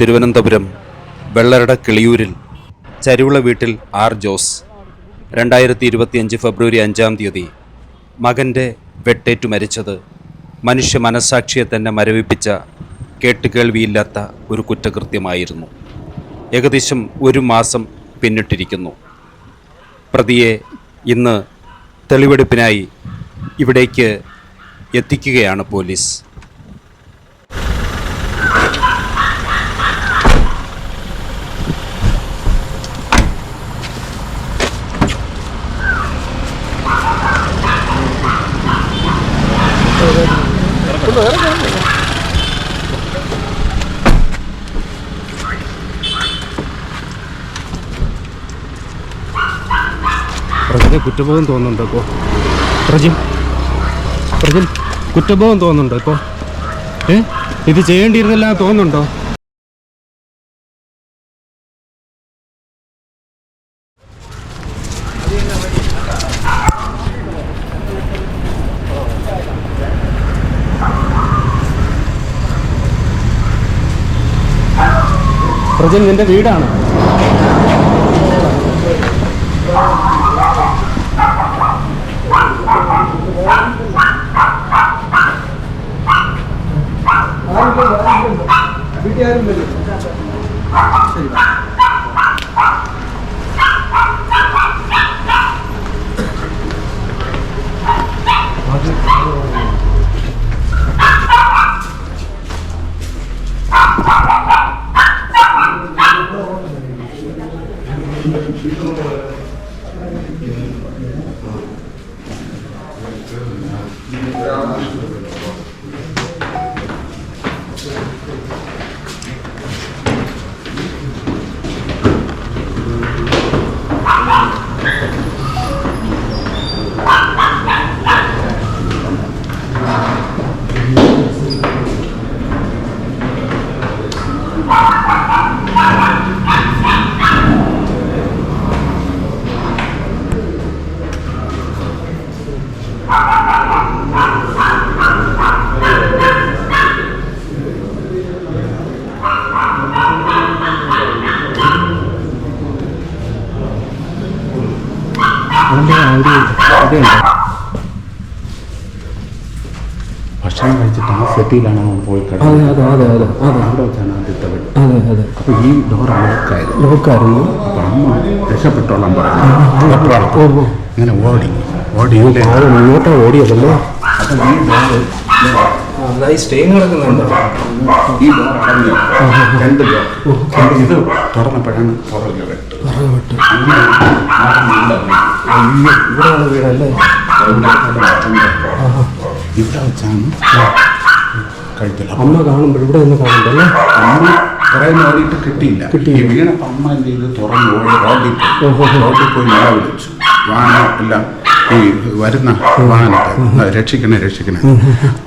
തിരുവനന്തപുരം വെള്ളറട കിളിയൂരിൽ ചരുവുള വീട്ടിൽ ആർ ജോസ്. രണ്ടായിരത്തി ഇരുപത്തിയഞ്ച് ഫെബ്രുവരി അഞ്ചാം തീയതി മകന്റെ വെട്ടേറ്റു മരിച്ചത് മനുഷ്യ മനസാക്ഷിയെ തന്നെ മരവിപ്പിച്ച കേട്ടുകേൾവിയില്ലാത്ത ഒരു കുറ്റകൃത്യമായിരുന്നു. ഏകദേശം ഒരു മാസം പിന്നിട്ടിരിക്കുന്നു. പ്രതിയെ ഇന്ന് തെളിവെടുപ്പിനായി ഇവിടേക്ക് എത്തിക്കുകയാണ് പോലീസ്. കുറ്റബോധം തോന്നുന്നുണ്ടോ ഇപ്പോൾ പ്രജിൻ പ്രജിൻ കുറ്റബോധം തോന്നുന്നുണ്ടോ ഇപ്പോൾ ഏ? ഇത് ചെയ്യേണ്ടിയിരുന്നില്ല തോന്നുന്നുണ്ടോ? പ്രജിൻ നിന്റെ വീടാണ്? ഭക്ഷണം കഴിച്ചിട്ട് ആ സെറ്റിയിലാണ് അവൻ പോയി അതെ കിടന്നത് അതെ അതെ അതെ അതെ അവിടെ വെച്ചാണ് ആദ്യത്തെ വെട്ട് അതെ അതെ അപ്പോൾ ഈ ഡോർ ലോക്കായത് ലോക്കായിരുന്നു അപ്പോൾ അമ്മ രക്ഷപ്പെട്ടോളാൻ പറഞ്ഞു. വെപ്രാളത്തിൽ. ഓ ഓ. ഇങ്ങനെ ഓടി. ഓടി ഇവിടെ ആൾ മുന്നോട്ടാ ഓടിയതല്ലേ? അപ്പം ഈ ഡോർ അതായി സ്റ്റേയും കിടക്കുന്നുണ്ട് ഈ ഡോർ അടഞ്ഞു. രണ്ട് ഡോർ ഇത് തുറന്നപ്പോഴാണ് പുറകെ വെട്ട് വിട്ട് അങ്ങനെ നടന്നില്ല. അയ്യോ ഇവിടെയാണ് വീടല്ലേ? ഇവിടെ വെച്ചാണ് കഴിച്ചില്ല അമ്മ കാണുമ്പോൾ ഇവിടെ നിന്ന് കാണുമ്പല്ലേ അമ്മ കുറെ നോടിയിട്ട് കിട്ടിയില്ല. ഈ വീണ അമ്മ എന്ത് ചെയ്ത്? തുറന്നു ഓടി റോഡിൽ പോയി. റോഡിൽ പോയി നില വിളിച്ചു. വാഹനം എല്ലാം ഈ വരുന്ന വാഹനത്തെ രക്ഷിക്കണേ രക്ഷിക്കണേ.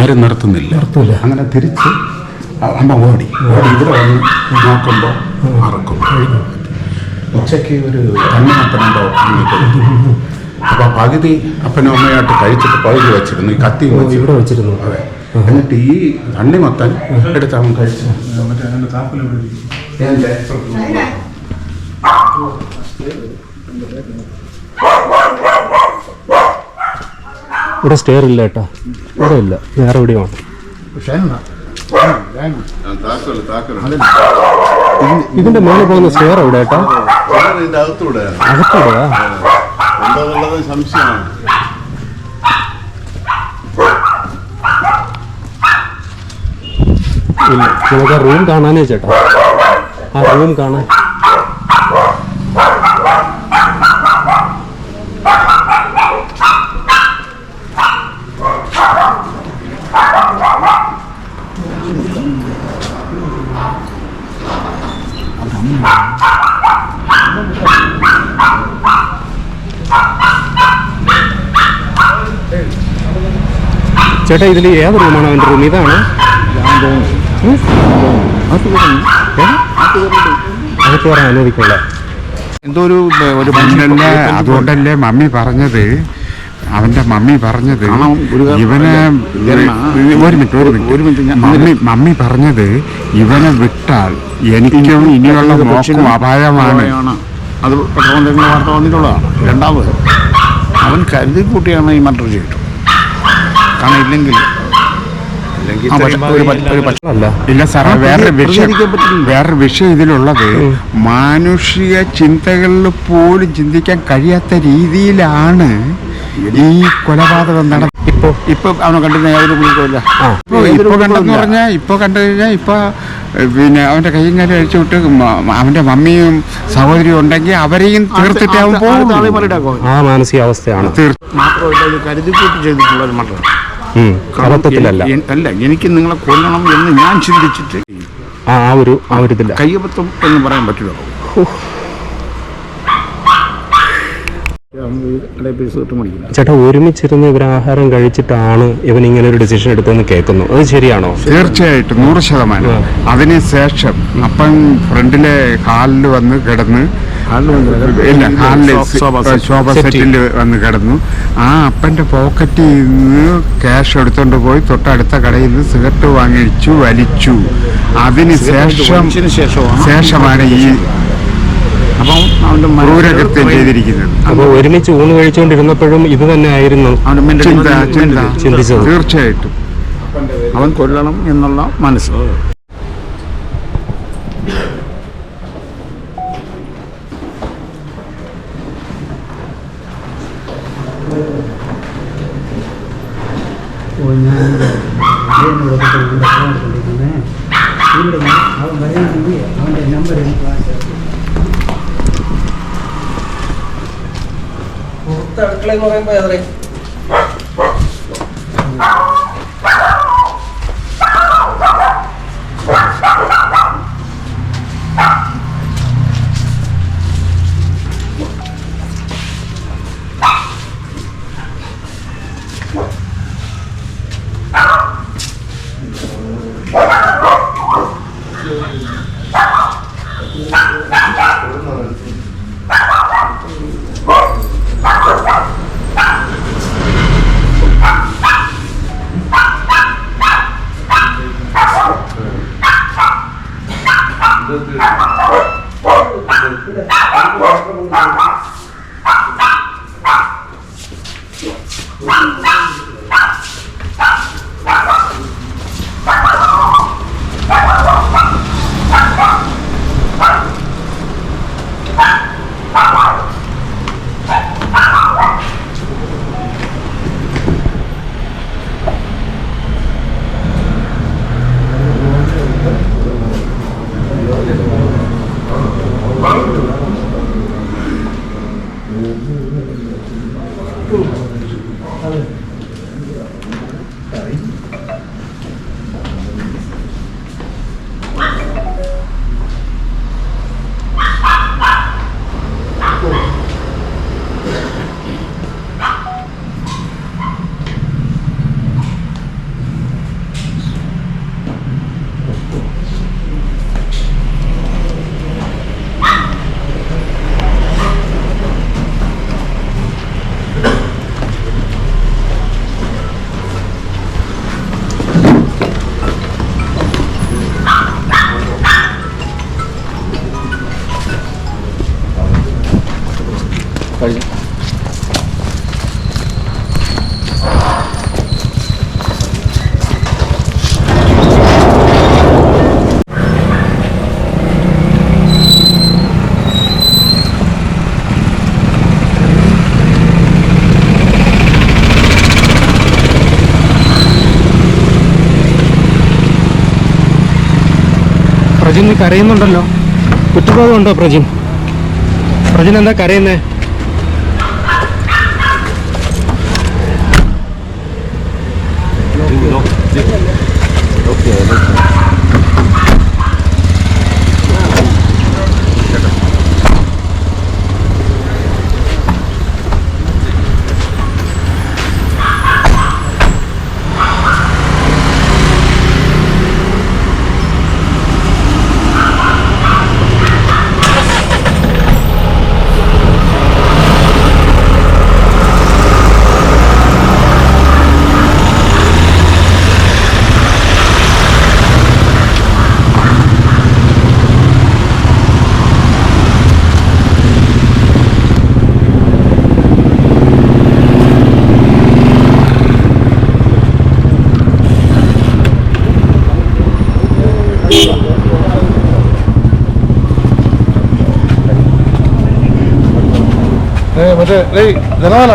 ആരും നിർത്തുന്നില്ല. അങ്ങനെ തിരിച്ച് അമ്മ ഓടി. ഓടി ഇവിടെ വന്ന് നോക്കുമ്പോൾ മറക്കും. ഉച്ചയ്ക്ക് ഒരു തണ്ണിമത്തനുണ്ടോ അപ്പൊ പകുതി അപ്പനും അമ്മയായിട്ട് കഴിച്ചിട്ട് പകുതി വെച്ചിരുന്നു. ഈ കത്തി ഇവിടെ വെച്ചിരുന്നു. അതെ. എന്നിട്ട് ഈ തണ്ണിമത്തൻ എടുത്ത് അവൻ കഴിച്ചു. ഇവിടെ സ്റ്റെയർ ഇല്ല കേട്ടോ ഇവിടെ ഇല്ല. വേറെ എവിടെയാണ് ഇതിന്റെ മേലെ പോകുന്ന സ്റ്റെയർ എവിടെ കേട്ടോ അകത്തോടെയാ? സംശയമാണ്. ഇല്ല. നമുക്ക് ആ റൂം കാണാനേ ചേട്ടാ. ആ റൂം കാണാൻ. ചേട്ടാ ഇതിൽ ഏത് റൂമാണ് അവന്റെ റൂം? ഇതാണ്? അകത്ത് കയറാൻ അനുവദിക്കില്ല എന്തോ ഒരു ഒരു മനുഷ്യന്റെ അതുകൊണ്ടല്ലേ മമ്മി പറഞ്ഞത്? അവന്റെ മമ്മി പറഞ്ഞത് ഇവനെ? ഒരു മിനിറ്റ് ഒരു മിനിറ്റ് മമ്മി മമ്മി പറഞ്ഞത് ഇവനെ വിട്ടാൽ എനിക്കും ഇനിയുള്ള മോശം അപായമാണ്. അത് പെട്ടെന്ന് വാർത്ത വന്നിട്ടുള്ളതാണ് രണ്ടാമത് അവൻ കരുതി കൂട്ടിയാണ് ഈ മർഡർ ചെയ്തത് കാരണം ഇല്ലെങ്കിൽ ആ, പക്ഷെ ഒരു പ- ഒരു പക്ഷെ അല്ല ഇല്ല സാറേ വേറൊരു വിഷയം. വേറൊരു വിഷയം ഇതിലുള്ളത് മാനുഷിക ചിന്തകളിൽ പോലും ചിന്തിക്കാൻ കഴിയാത്ത രീതിയിലാണ് ഈ കൊലപാതകം നട ഇപ്പോ? ഇപ്പൊ അവനെ കണ്ടിരുന്ന യാതൊരു കുഴപ്പമില്ല ആ. ഇപ്പൊ ഇപ്പൊ കണ്ടെന്ന് പറഞ്ഞാൽ ഇപ്പൊ കണ്ടു കഴിഞ്ഞാൽ ഇപ്പൊ പിന്നെ അവന്റെ കൈയും കാലും അഴിച്ചു വിട്ട് അവന്റെ മമ്മിയും സഹോദരിയും ഉണ്ടെങ്കിൽ അവരെയും തീർത്തിട്ട് അവൻ പോകും. ആ മാനസികാവസ്ഥയാണ്. തീർച്ച മാത്രമല്ല കരുതി കൂട്ടി ചെയ്തിട്ടുള്ള ഒരു അബദ്ധത്തിലല്ല. അല്ല എനിക്ക് നിങ്ങളെ കൊല്ലണം എന്ന് ഞാൻ ചിന്തിച്ചിട്ട് ആ ഒരു ആ ഒരു ഇതില്ല. കയ്യബദ്ധം എന്ന് പറയാൻ പറ്റില്ല ചേട്ടാ ഒരുമിച്ചിരുന്ന് ഇവർ ആഹാരം കഴിച്ചിട്ടാണ് ഇവൻ ഇങ്ങനെ ഒരു ഡിസിഷൻ എടുത്തതെന്ന് കേൾക്കുന്നു. അത് ശരിയാണോ? തീർച്ചയായിട്ടും നൂറ് ശതമാനം. അതിനുശേഷം അപ്പൻ ഫ്രണ്ടിലെ ഹാലിൽ വന്ന് കിടന്ന് ഇല്ല ഹാളിൽ ശോഭ സെറ്റ്. സെറ്റിൽ വന്ന് കിടന്നു. ആ അപ്പന്റെ പോക്കറ്റിൽ നിന്ന് ക്യാഷ് എടുത്തോണ്ട് പോയി തൊട്ടടുത്ത കടയിൽ നിന്ന് സിഗരറ്റ് വാങ്ങിച്ചു വലിച്ചു. അതിന് ശേഷം ശേഷമാണ്? ഈ അപ്പം അവന്റെ ക്രൂരകൃത്യം ചെയ്തിരിക്കുന്നത്. അപ്പോൾ ഒരുമിച്ച് ഊണ് കഴിച്ചുകൊണ്ടിരുന്നപ്പോഴും ഇത് തന്നെ ആയിരുന്നു ചിന്തിച്ചത്. തീർച്ചയായിട്ടും. അവൻ കൊല്ലണം എന്നുള്ള മനസ്സ്. അവന്റെ നമ്പർ എനിക്ക് വാങ്ങിച്ചു അടുക്കള എന്ന് പറയുമ്പോൾ എത്ര പ്രജിൻ നീ കരയുന്നുണ്ടല്ലോ. കുറ്റബോധമുണ്ടോ പ്രജിൻ? പ്രജിൻ എന്താ കരയുന്നേ? മറ്റേ ഏയ് ജനമല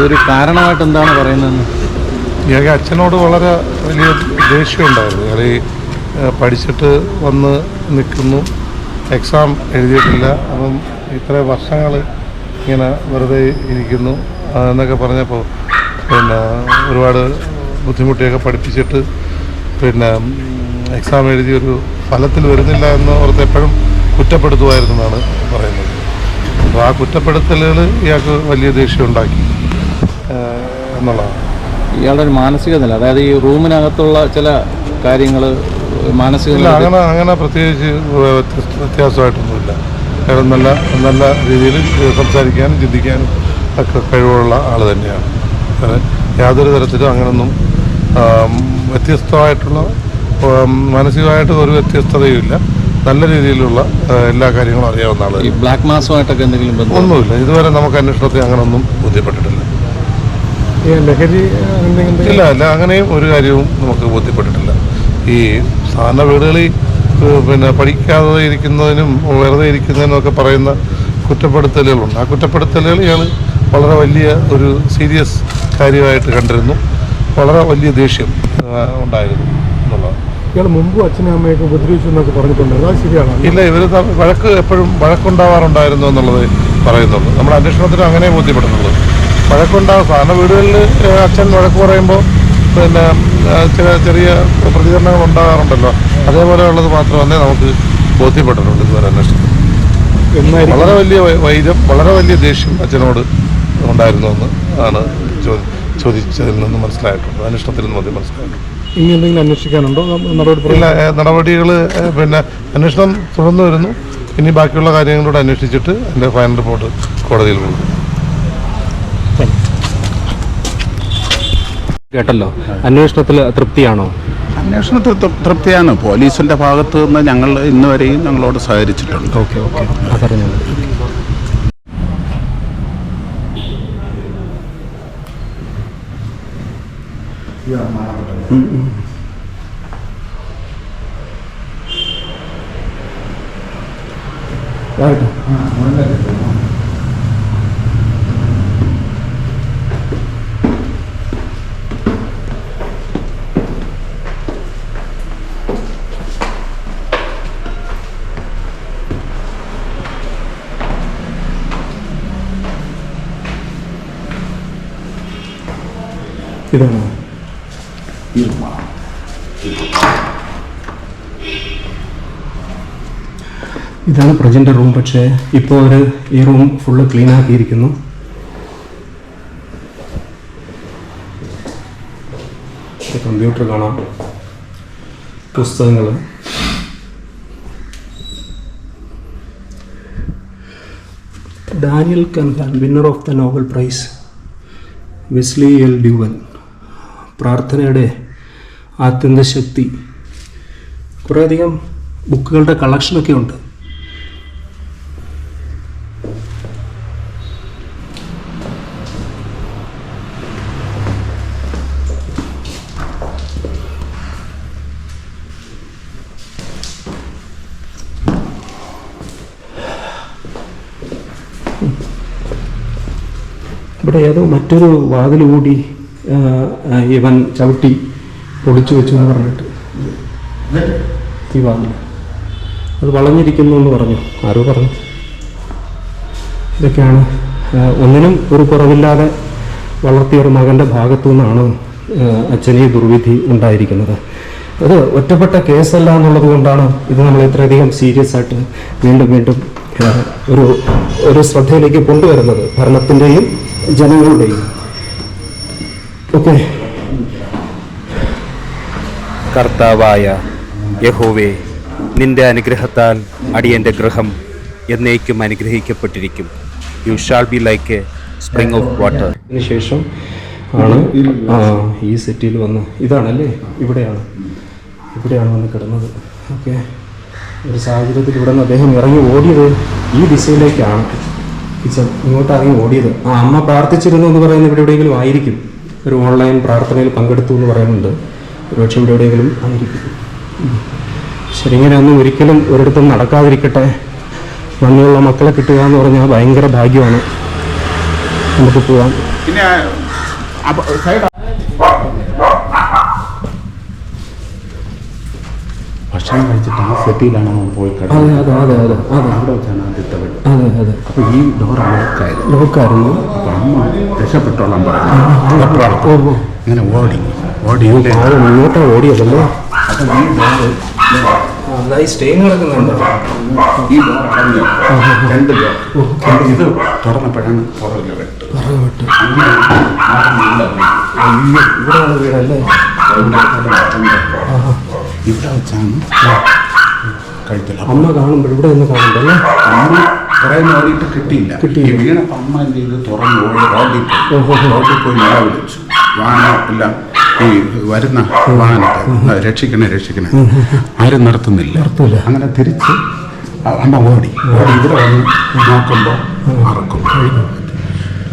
ഒരു കാരണമായിട്ട് എന്താണ് പറയുന്നത് ഞങ്ങൾക്ക് അച്ഛനോട് വളരെ വലിയ ദേഷ്യമുണ്ടായിരുന്നു. ഞങ്ങൾ ഈ പഠിച്ചിട്ട് വന്ന് നിൽക്കുന്നു. എക്സാം എഴുതിയിട്ടില്ല. അപ്പം ഇത്ര വർഷങ്ങൾ ഇങ്ങനെ വെറുതെ ഇരിക്കുന്നു എന്നൊക്കെ പറഞ്ഞപ്പോൾ പിന്നെ ഒരുപാട് ബുദ്ധിമുട്ടിയൊക്കെ പഠിപ്പിച്ചിട്ട് പിന്നെ എക്സാം എഴുതി ഒരു ഫലത്തിൽ വരുന്നില്ല എന്ന് ഓർത്ത് എപ്പോഴും കുറ്റപ്പെടുത്തുമായിരുന്നു എന്നാണ് പറയുന്നത്. അപ്പോൾ ആ കുറ്റപ്പെടുത്തലുകൾ ഇയാൾക്ക് വലിയ ദേഷ്യം ഉണ്ടാക്കി എന്നുള്ളതാണ്. ഇയാളുടെ ഒരു മാനസിക നില അതായത് ഈ റൂമിനകത്തുള്ള ചില കാര്യങ്ങൾ മാനസിക അങ്ങനെ അങ്ങനെ പ്രത്യേകിച്ച് വ്യത്യാസമായിട്ടൊന്നുമില്ല. നല്ല നല്ല രീതിയിൽ സംസാരിക്കാനും ചിന്തിക്കാനും ഒക്കെ കഴിവുള്ള ആൾ തന്നെയാണ്. യാതൊരു തരത്തിലും അങ്ങനൊന്നും വ്യത്യസ്തമായിട്ടുള്ള മാനസികമായിട്ട് ഒരു വ്യത്യസ്തതയുമില്ല. നല്ല രീതിയിലുള്ള എല്ലാ കാര്യങ്ങളും അറിയാവുന്ന ആൾ ഈ ബ്ലാക്ക് മാസുമായിട്ടൊക്കെ എന്തെങ്കിലും ഒന്നുമില്ല. ഇതുവരെ നമുക്ക് അന്വേഷണത്തിൽ അങ്ങനൊന്നും ബോധ്യപ്പെട്ടിട്ടില്ല. ലഹരി ഇല്ല അല്ല അങ്ങനെയും ഒരു കാര്യവും നമുക്ക് ബോധ്യപ്പെട്ടിട്ടില്ല. ഈ സാധാരണ വീടുകളിൽ പിന്നെ പഠിക്കാതെ ഇരിക്കുന്നതിനും വെറുതെ ഇരിക്കുന്നതിനും ഒക്കെ പറയുന്ന കുറ്റപ്പെടുത്തലുകളുണ്ട്. ആ കുറ്റപ്പെടുത്തലുകൾ ഇയാൾ വളരെ വലിയ ഒരു സീരിയസ് കാര്യമായിട്ട് കണ്ടിരുന്നു. വളരെ വലിയ ദേഷ്യം ഉണ്ടായിരുന്നു എന്നുള്ളതാണ് ഇയാൾ മുമ്പ് അച്ഛനും അമ്മയൊക്കെ ഉപദ്രവിച്ചു എന്നൊക്കെ പറഞ്ഞിട്ടുണ്ട്. അത് ശരിയാണോ. ഇല്ല ഇവർ വഴക്ക് എപ്പോഴും വഴക്കുണ്ടാവാറുണ്ടായിരുന്നു എന്നുള്ളത് പറയുന്നുള്ളൂ. നമ്മുടെ അന്വേഷണത്തിന് അങ്ങനെ ബോധ്യപ്പെടുന്നുള്ളൂ വഴക്കുണ്ടാവും സാധാരണ വീടുകളിൽ അച്ഛൻ വഴക്ക് പറയുമ്പോൾ പിന്നെ ചില ചെറിയ പ്രതികരണങ്ങൾ ഉണ്ടാകാറുണ്ടല്ലോ. അതേപോലെയുള്ളത് മാത്രമേ നമുക്ക് ബോധ്യപ്പെട്ടിട്ടുള്ളൂ ഇതുവരെ അന്വേഷണത്തിൽ വളരെ വലിയ വൈ- വൈരം വളരെ വലിയ ദേഷ്യം അച്ഛനോട് ഉണ്ടായിരുന്നു എന്ന് ആണ് ചോദി ചോദിച്ചതിൽ നിന്ന് മനസ്സിലായിട്ടുണ്ട്. അന്വേഷണത്തിൽ നിന്ന് മതി മനസ്സിലായിട്ടുണ്ട്. ഇനി എന്തെങ്കിലും അന്വേഷിക്കാനുണ്ടോ? നടപടി ഇല്ല നടപടികൾ പിന്നെ അന്വേഷണം തുടർന്നു വരുന്നു. ഇനി ബാക്കിയുള്ള കാര്യങ്ങളോട് അന്വേഷിച്ചിട്ട് എന്റെ ഫൈനൽ റിപ്പോർട്ട് കോടതിയിൽ കൊടുക്കും. കേട്ടല്ലോ. അന്വേഷണത്തിൽ തൃപ്തിയാണോ? അന്വേഷണത്തിൽ തൃപ്തിയാണ്. പോലീസിന്റെ ഭാഗത്ത് നിന്ന് ഞങ്ങൾ ഇന്ന് വരെയും ഞങ്ങളോട് സഹകരിച്ചിട്ടുണ്ട്. Okay okay. അതറിഞ്ഞത് ഇതാണ് പ്രജന്റെ റൂം. പക്ഷേ ഇപ്പോൾ അവർ ഈ റൂം ഫുള്ള് ക്ലീൻ ആക്കിയിരിക്കുന്നു. കമ്പ്യൂട്ടർ കാണാം. പുസ്തകങ്ങൾ Daniel Kahneman winner of the Nobel prize Wesley L. Duewel പ്രാർത്ഥനയുടെ ആത്യന്തശക്തി കുറേയധികം ബുക്കുകളുടെ കളക്ഷനൊക്കെ ഉണ്ട്. ഇവിടെ ഏതോ മറ്റൊരു വാതിൽ കൂടി ആ, ആ, ഇവൻ ചവിട്ടി പൊളിച്ചു വെച്ചു എന്ന് പറഞ്ഞിട്ട്. ഈ വാതിൽ. അത് വളഞ്ഞിരിക്കുന്നു എന്ന് പറഞ്ഞു. ആരോ പറഞ്ഞു. ഇതൊക്കെയാണ് ഒന്നിനും ഒരു കുറവില്ലാതെ വളർത്തിയ ഒരു മകന്റെ ഭാഗത്തു നിന്നാണ് അച്ഛനീ ദുർവിധി ഉണ്ടായിരിക്കുന്നത്. അത് ഒറ്റപ്പെട്ട കേസല്ല എന്നുള്ളത് കൊണ്ടാണ് ഇത് നമ്മൾ ഇത്രയധികം സീരിയസ് ആയിട്ട് വീണ്ടും വീണ്ടും ഒരു ഒരു ശ്രദ്ധയിലേക്ക് കൊണ്ടുവരുന്നത്. ഭരണത്തിന്റെയും ജനങ്ങളുടെയും. ഓക്കെ. കർത്താവായ യഹോവേ നിന്റെ അനുഗ്രഹത്താൽ അടിയന്റെ ഗൃഹം എന്നേക്കും അനുഗ്രഹിക്കപ്പെട്ടിരിക്കും. You shall be like a spring of water ശേഷം ആണ് ഈ സെറ്റിൽ വന്ന് ഇതാണല്ലേ? ഇവിടെയാണ്. ഇവിടെയാണ് വന്ന് കിടന്നത്. ഓക്കെ. ഒരു സാഹചര്യത്തിൽ ഇവിടെ നിന്ന് അദ്ദേഹം ഇറങ്ങി ഓടിയത് ഈ ദിശയിലേക്കാണ്. കിച്ചൺ ഇങ്ങോട്ട് ഇറങ്ങി ഓടിയത്. ആ അമ്മ പ്രാർത്ഥിച്ചിരുന്നു എന്ന് പറയുന്നത് ഇവിടെ എവിടെയെങ്കിലും ആയിരിക്കും. ഒരു ഓൺലൈൻ പ്രാർത്ഥനയിൽ പങ്കെടുത്തു എന്ന് പറയുന്നുണ്ട്. ഒരുപക്ഷെ ഇവിടെ എവിടെയെങ്കിലും ആയിരിക്കും. ശരി ഇങ്ങനെയൊന്നും ഒരിക്കലും ഒരിടത്തും നടക്കാതിരിക്കട്ടെ. നന്ദിയുള്ള മക്കളെ കിട്ടുക എന്ന് പറഞ്ഞാൽ ഭയങ്കര ഭാഗ്യമാണ്. നമുക്ക് പോകാം പിന്നെ അപ്പൊ സൈഡ് ഭക്ഷണം കഴിച്ചിട്ട് ആ സെറ്റിയിലാണ് അവൻ പോയി അതെ കിടന്നത്. അതെ അതെ അതെ അതെ അവിടെ വെച്ചാണ് ആദ്യത്തെ വെടി അതെ അതെ അപ്പൊ ഈ ഡോർ ലോക്കായിരുന്നു ലോക്കായിരുന്നു. അപ്പൊ അമ്മ രക്ഷപ്പെട്ടോളാൻ പറഞ്ഞു. വെപ്രാളം. ഓ ഓ. ഇങ്ങനെ ഓടി. ഓടി ഇവിടെ അത് മുന്നോട്ടാ ഓടിയതല്ലേ? അപ്പൊ ഈ ഡോർ അതായി സ്റ്റേയും കിടക്കുന്നുണ്ട്. ഈ ഡോർ അടഞ്ഞു. രണ്ട് ഡോർ ഇത് തുറന്നപ്പോഴാണ് പുറകിലെ വെട്ട് പുറകോട്ട് അങ്ങനെ ആരും ഇല്ല. അയ്യോ ഇവിടെയാണ് വീടല്ലേ ഇവിടെ വെച്ചാണ് കഴിക്കല അമ്മ കാണുമ്പോൾ ഇവിടെ നിന്ന് കാണുമ്പോൾ അമ്മ കുറെ മാറിയിട്ട് കിട്ടിയില്ല. കിട്ടിയില്ല. ഈ വീണപ്പോ അമ്മ എന്ത് ചെയ്ത്? തുറന്നു ഓടി റോഡിൽ പോയി. റോഡിൽ പോയി നില വിളിച്ചു. വാഹനം എല്ലാം ഈ വരുന്ന വാഹനത്തെ രക്ഷിക്കണേ രക്ഷിക്കണേ. ആരും നിർത്തുന്നില്ല. അങ്ങനെ തിരിച്ച് അമ്മ ഓടി. ഓടി ഇവിടെ വന്ന് നോക്കുമ്പോൾ അറക്കും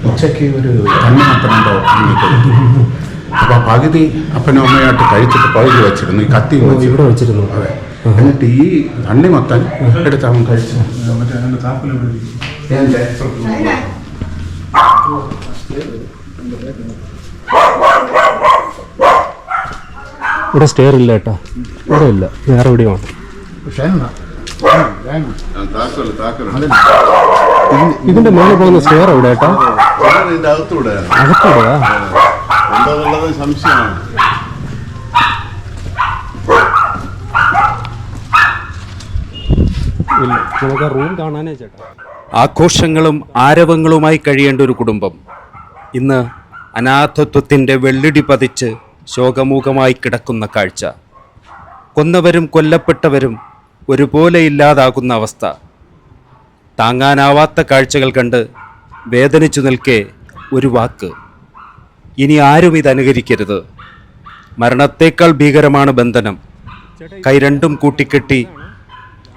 ഉച്ചയ്ക്ക് ഒരു തണ്ണിമത്തനുണ്ടോ അപ്പൊ പകുതി അപ്പനും അമ്മയായിട്ട് കഴിച്ചിട്ട് പകുതി വെച്ചിരുന്നു. ഈ കത്തി ഇവിടെ വെച്ചിരുന്നു. അതെ. എന്നിട്ട് ഈ തണ്ണിമത്തൻ എടുത്ത് അവൻ കഴിച്ചു. ഇവിടെ സ്റ്റെയർ ഇല്ല ഏട്ടാ. ഇവിടെ ഇല്ല. വേറെ എവിടെയാണ് ഇതിന്റെ മേലെ പോകുന്ന സ്റ്റെയർ എവിടെ ഏട്ടാ? അകത്തൂടെ അകത്തൂടെയാ? എന്താന്നുള്ളത് സംശയമാണ്. നമുക്ക് റൂം കാണാനേ ചേട്ടാ. ആഘോഷങ്ങളും ആരവങ്ങളുമായി കഴിയേണ്ട ഒരു കുടുംബം. ഇന്ന് അനാഥത്വത്തിന്റെ വെള്ളിടി പതിച്ച് ശോകമൂകമായി കിടക്കുന്ന കാഴ്ച. കൊന്നവരും കൊല്ലപ്പെട്ടവരും ഒരുപോലെ ഇല്ലാതാകുന്ന അവസ്ഥ. താങ്ങാനാവാത്ത കാഴ്ചകൾ കണ്ട് വേദനിച്ചു നിൽക്കേ ഒരു വാക്ക്. ഇനി ആരും ഇത് അനുകരിക്കരുത്. മരണത്തേക്കാൾ ഭീകരമാണ് ബന്ധനം. കൈ രണ്ടും കൂട്ടിക്കെട്ടി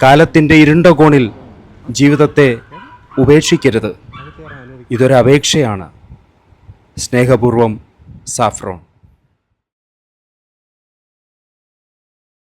കാലത്തിന്റെ ഇരുണ്ട കോണിൽ ജീവിതത്തെ ഉപേക്ഷിക്കരുത്. ഇതൊരപേക്ഷയാണ് സ്നേഹപൂർവം സാഫ്രോൺ.